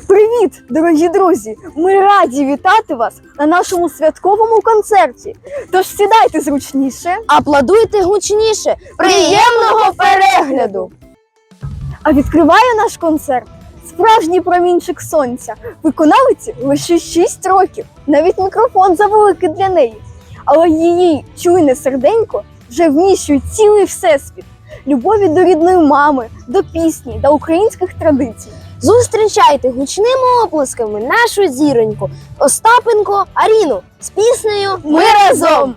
Привіт, дорогі друзі! Ми раді вітати вас на нашому святковому концерті. Тож сідайте зручніше. Аплодуйте гучніше. Приємного перегляду! А відкриває наш концерт справжній промінчик сонця. Виконавиці лише 6 років. Навіть мікрофон завеликий для неї. Але її чуйне серденько вже вміщує цілий всесвіт. Любові до рідної мами, до пісні, до українських традицій. Зустрічайте гучними оплесками нашу зіроньку Остапенко Аріну з піснею Ми разом.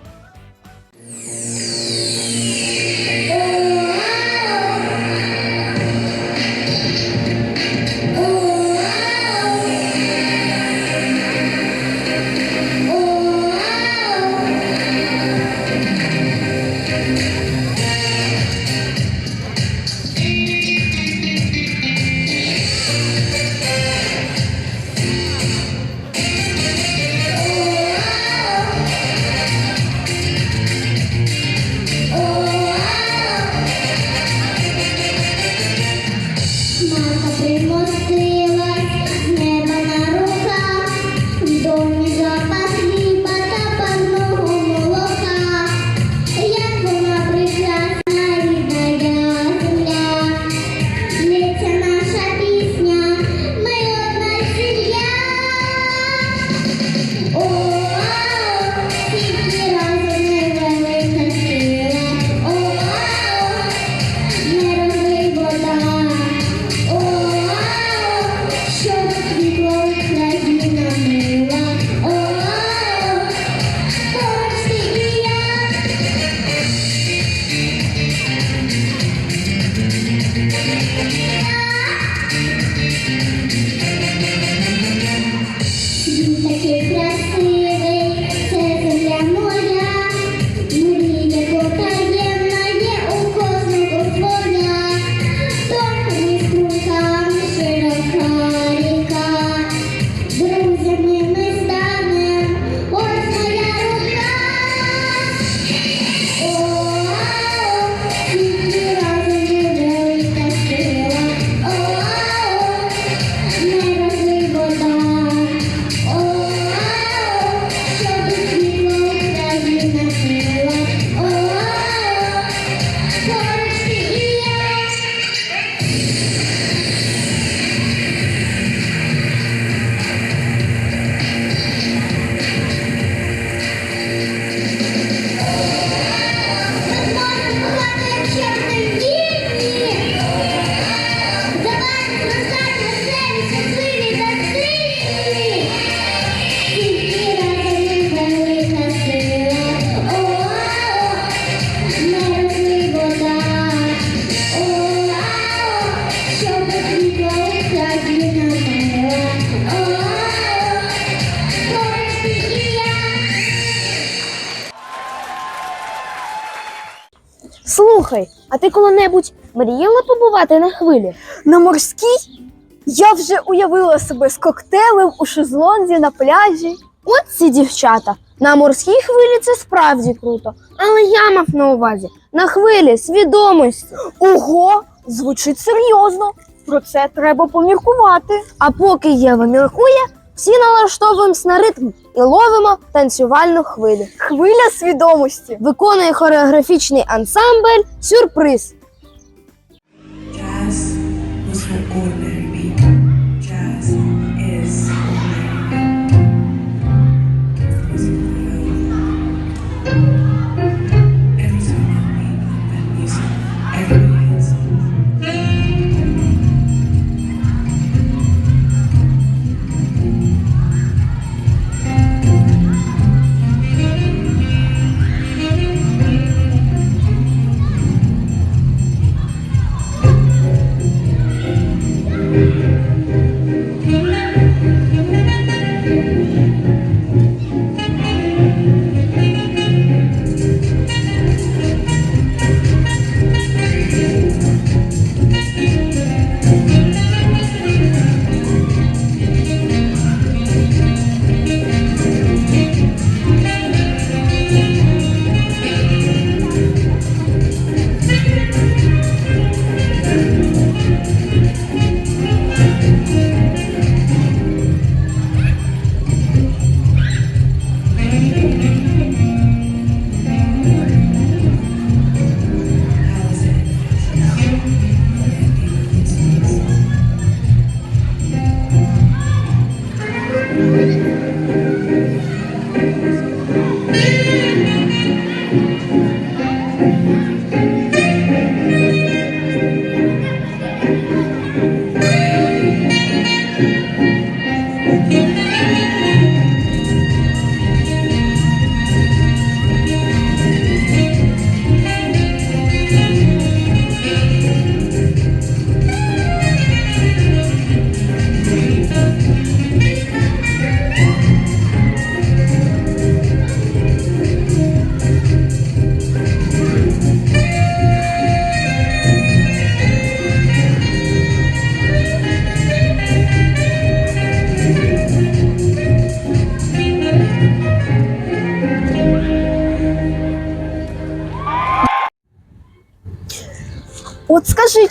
Мріяла побувати на хвилі? На морській я вже уявила себе з коктейлем у шезлонзі на пляжі. От ці дівчата. На морській хвилі це справді круто. Але я мав на увазі на хвилі свідомості. Ого, звучить серйозно. Про це треба поміркувати. А поки Єва міркує, всі налаштовуємось на ритм і ловимо танцювальну хвилю. Хвиля свідомості. Виконує хореографічний ансамбль Сюрприз.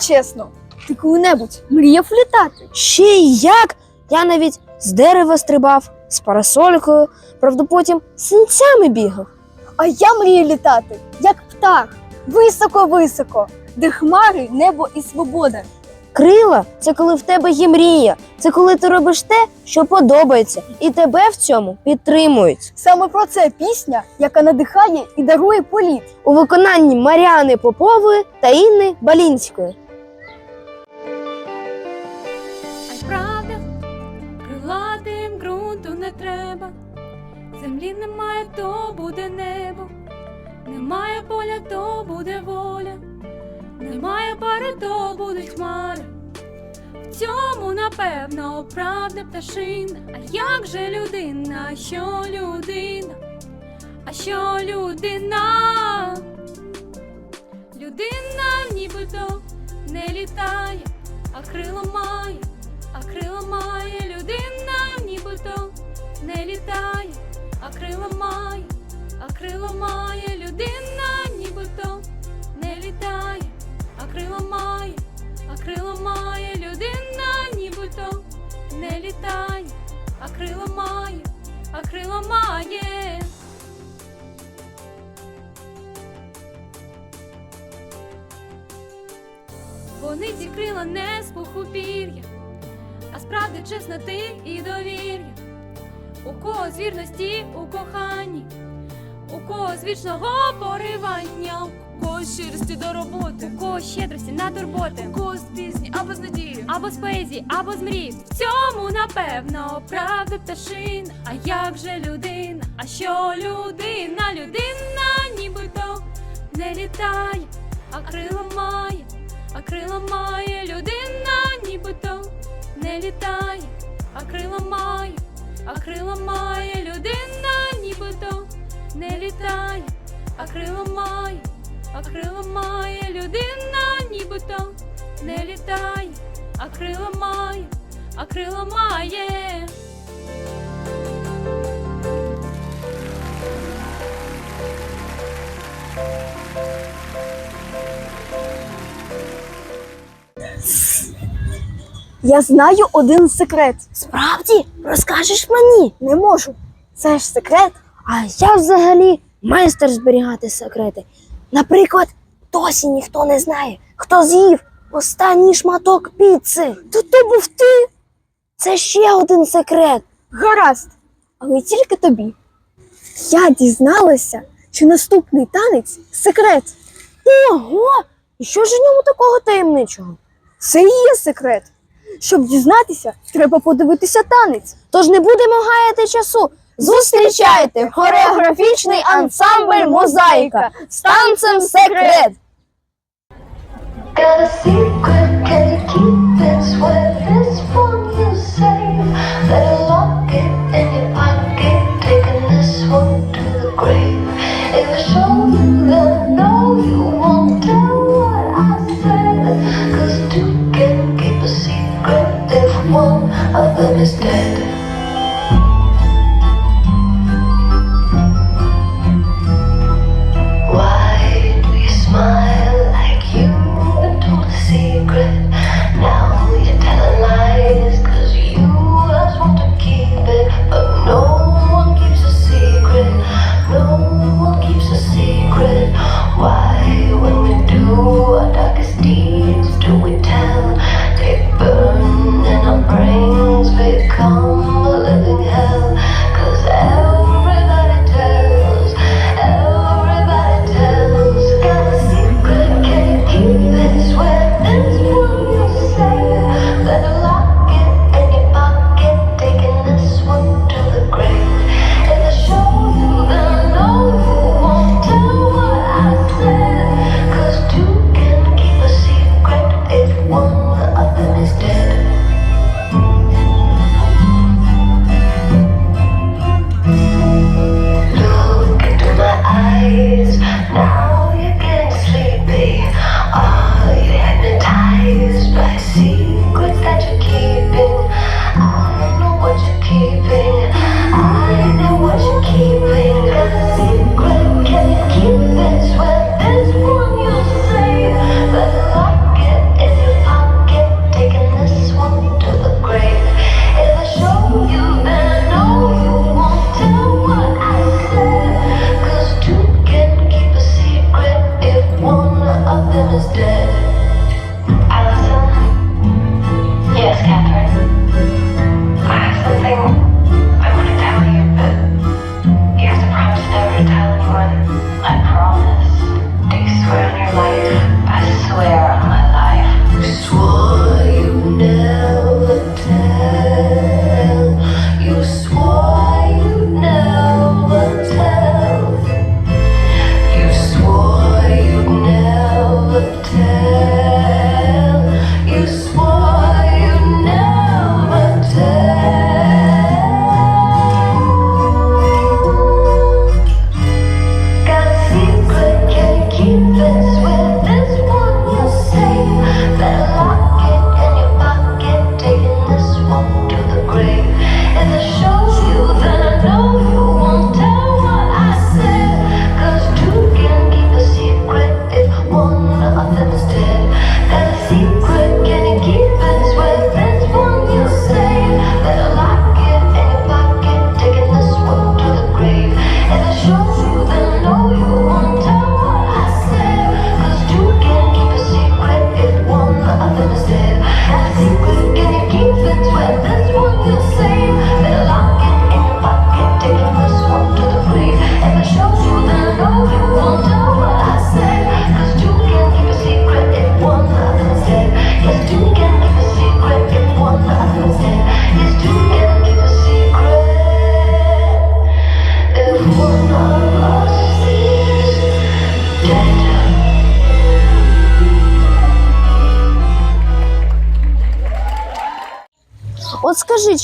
Чесно, ти коли-небудь мріяв літати? Ще й як? Я навіть з дерева стрибав, з парасолькою, правда потім синцями бігав. А я мрію літати, як птах, високо-високо, де хмари, небо і свобода. Крила це коли в тебе є мрія, це коли ти робиш те, що подобається, і тебе в цьому підтримують. Саме про це пісня, яка надихає і дарує політ. У виконанні Маріани Попової та Інни Балінської. Землі немає, то буде небо. Немає поля, то буде воля. Немає пари, то будуть хмари. В цьому, напевно, правда пташина. А як же людина? А Що людина? А що людина? Людина нібито не літає, а крило має, а крило має людина, нібито не літає, а крило має, а крило має людина, нібито не літає, а крило має, а крило має людина, нібито не літає, а крило має, а крило має. Вони ці крила не з пуху пір'я, а справді чесноти і довір'я. У кого з вірності у коханні, у кого з вічного поривання, у кого з щирості до роботи, у кого з щедрості на турботи, у кого з пісні або з надії, або з поезії, або з мрій. В цьому, напевно, правда пташина. А як же людина? А що людина? Людина нібито не літає, а крила має. А крила має людина, нібито не літає, а крила має, а крила має людина, нібито не літає, а крила має, а крила має людина, нібито не літає, а крила має, а крила має. Я знаю один секрет. Справді, розкажеш мені? Не можу. Це ж секрет. А я взагалі майстер зберігати секрети. Наприклад, досі ніхто не знає, хто з'їв останній шматок піци. То то був ти. Це ще один секрет. Гаразд, але тільки тобі. Я дізналася, що наступний танець секрет. Ого! І що ж у ньому такого таємничого? Це і є секрет. Щоб дізнатися, треба подивитися танець. Тож не будемо гаяти часу. Зустрічайте хореографічний ансамбль Мозаїка з танцем секрет. Got a understand.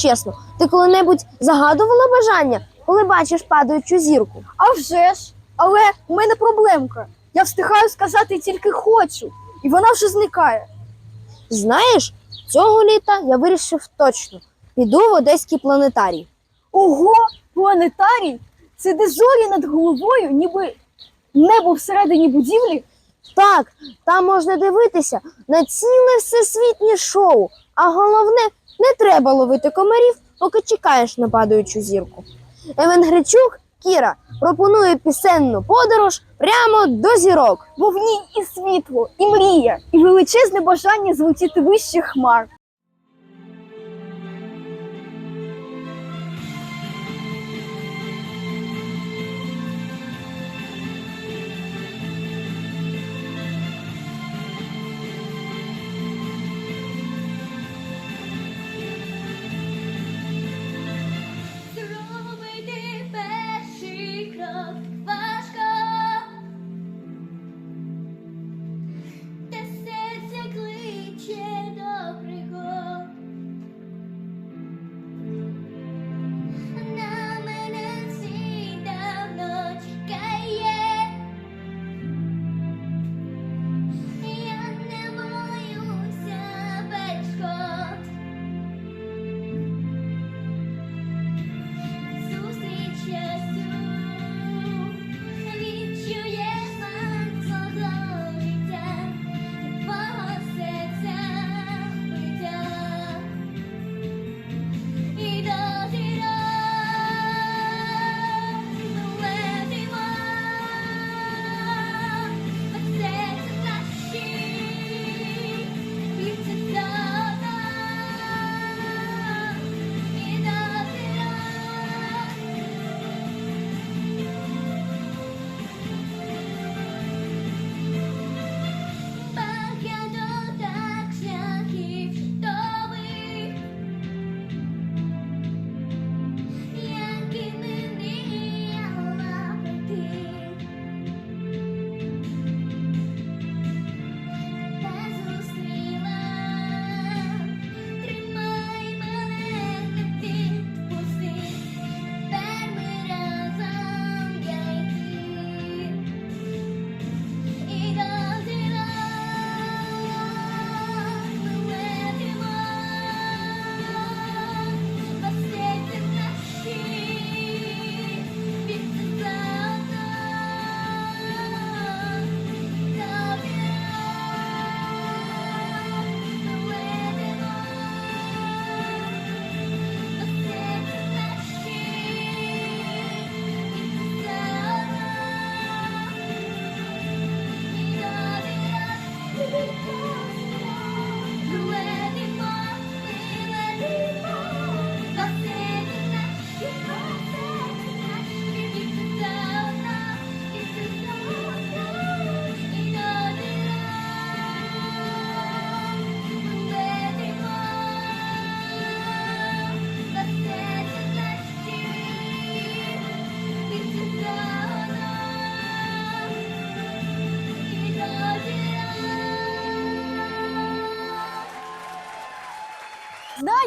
чесно, ти коли-небудь загадувала бажання, коли бачиш падаючу зірку? А вже ж! Але в мене проблемка. Я встигаю сказати тільки хочу, і вона вже зникає. Знаєш, цього літа я вирішив точно піду в Одеський планетарій. Ого, планетарій? Це де зорі над головою, ніби небо всередині будівлі. Так, там можна дивитися на ціле всесвітнє шоу, а головне не треба ловити комарів, поки чекаєш на падаючу зірку. Евен Гречук Кіра пропонує пісенну подорож прямо до зірок. Бо в ній і світло, і мрія, і величезне бажання злетіти вище хмар.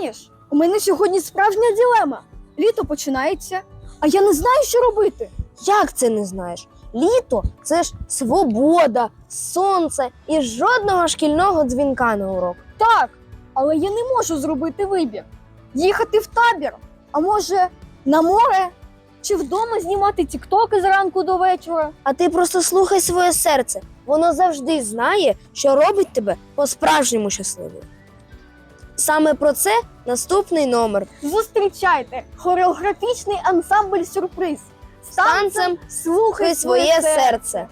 Знаєш, у мене сьогодні справжня ділема. Літо починається, а я не знаю, що робити. Як це не знаєш? Літо це ж свобода, сонце і жодного шкільного дзвінка на урок. Так, але я не можу зробити вибір. Їхати в табір, а може на море чи вдома знімати тіктоки зранку до вечора. А ти просто слухай своє серце. Воно завжди знає, що робить тебе по-справжньому щасливою. Саме про це наступний номер. Зустрічайте хореографічний ансамбль сюрприз. З Танцем слухай своє серце.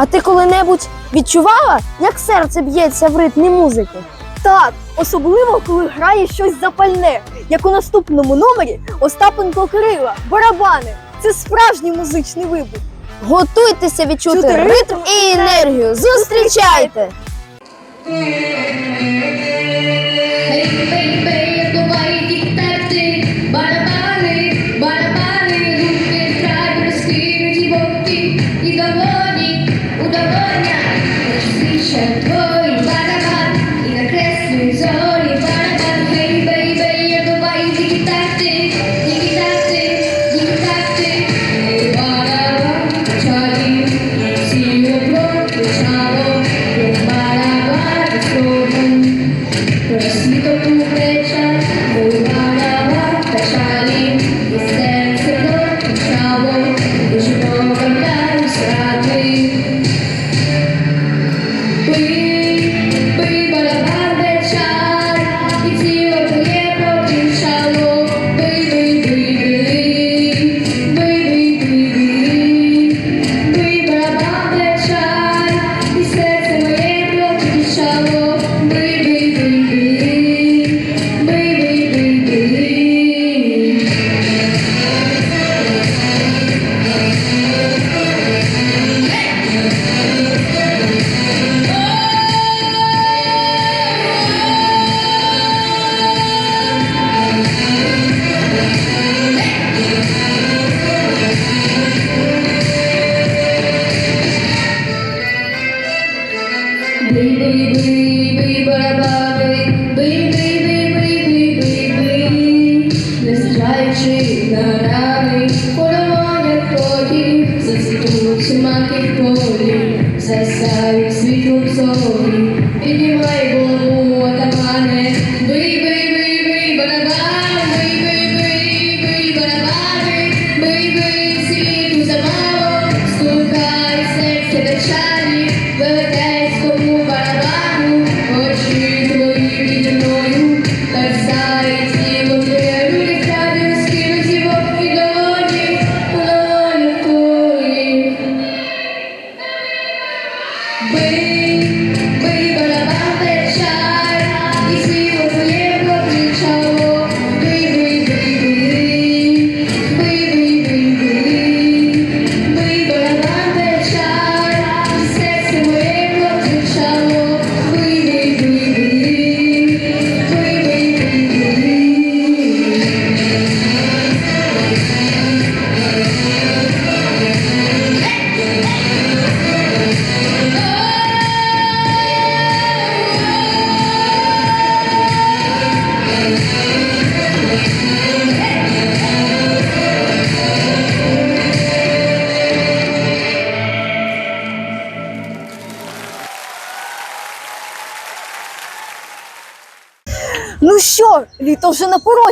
А ти коли-небудь відчувала, як серце б'ється в ритмі музики? Так, особливо коли грає щось запальне, як у наступному номері Остапенко Кирила, барабани. Це справжній музичний вибух. Готуйтеся відчути Чути ритм ритм і енергію. Зустрічайте! breathe.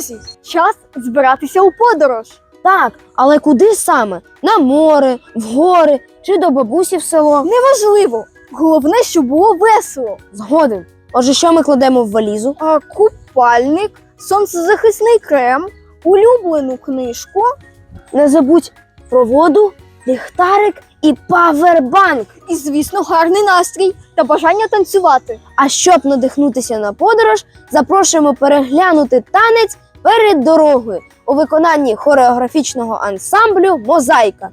Порозі. Час збиратися у подорож. Так, але куди саме? На море, в гори чи до бабусі в село? Неважливо. Головне, щоб було весело. Згоден. Отже, що ми кладемо в валізу? А, купальник, сонцезахисний крем, улюблену книжку. Не забудь про воду, ліхтарик і павербанк. І, звісно, гарний настрій та бажання танцювати. А щоб надихнутися на подорож, запрошуємо переглянути танець перед дорогою у виконанні хореографічного ансамблю Мозаїка.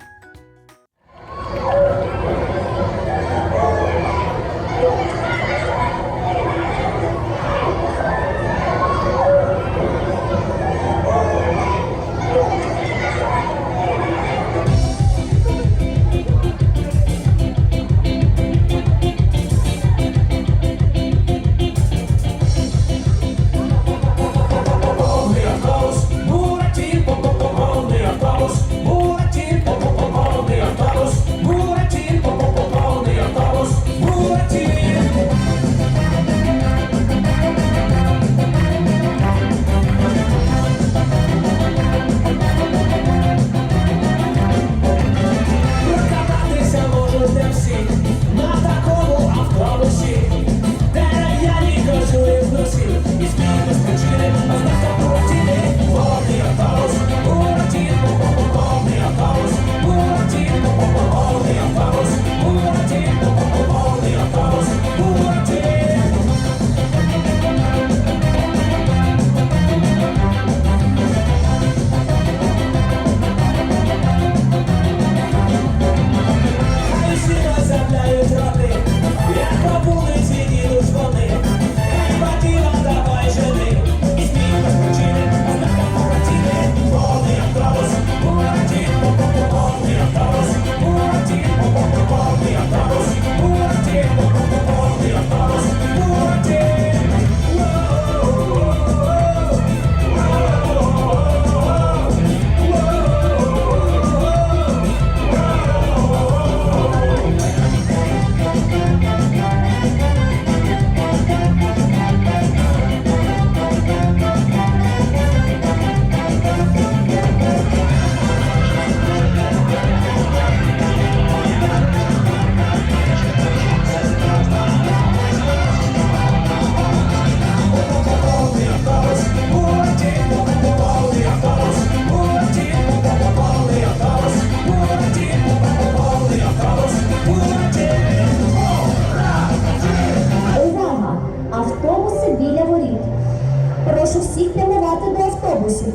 Прямувати до автобусів.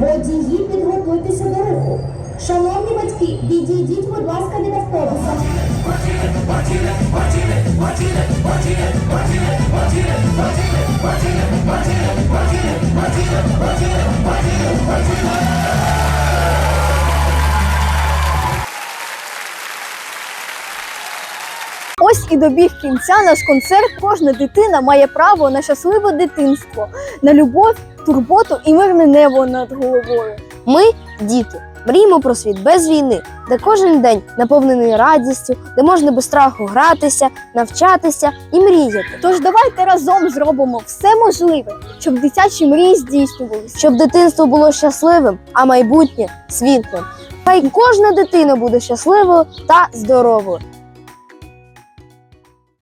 Водії, підготуйтеся до руху. Шановні батьки, відійдіть, будь ласка, від автобуса. Ось і добіг кінця наш концерт. Кожна дитина має право на щасливе дитинство, на любов, турботу і мирне небо над головою. Ми, діти, мріємо про світ без війни, де кожен день наповнений радістю, де можна без страху гратися, навчатися і мріяти. Тож давайте разом зробимо все можливе, щоб дитячі мрії здійснювалися. щоб дитинство було щасливим, а майбутнє світлим. Хай кожна дитина буде щасливою та здоровою.